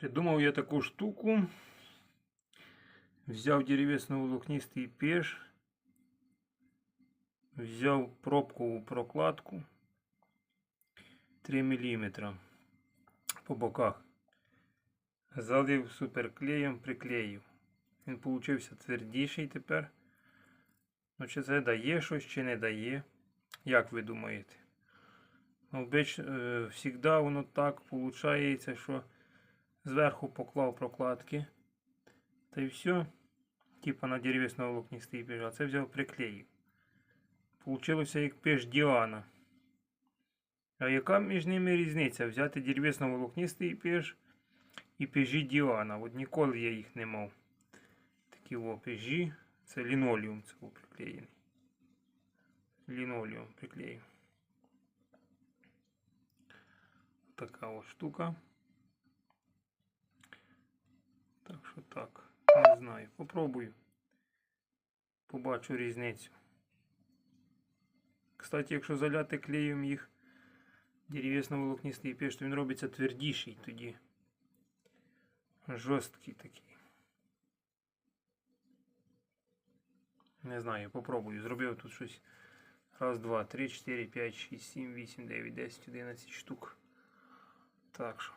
Придумав я таку штуку. Взяв деревесно-волокнистий пеш, взяв пробкову прокладку 3 мм по боках. Залив суперклеєм, приклеїв. Він получився твердіший тепер. Ну, чи це дає щось, чи не дає? Як ви думаєте? Ну, бич, е, завжди воно так виходить, що зверху поклав прокладки. Та й все. Типа на деревесно волокнистий пеш, а це взяв приклеїв. Получилося як пеш Діана. А яка між ними різниця? Взяти деревесно волокнистий пеш і пежі Діана. От ніколи я їх не мав. Такі о, пежі. Це лінолеум це приклеєний. Лінолеум приклеїв. Така ось штука. Так. Не знаю. Попробую. Побачу різницю. Кстати, якщо заляти клеєм їх деревесно-волокнистий пеш, то він робиться твердіший тоді. Жорсткий такий. Не знаю, попробую. Зробив тут щось. Раз, два, три, чотири, п'ять, шість, сім, вісім, дев'ять, десять, одинадцять штук. Так що.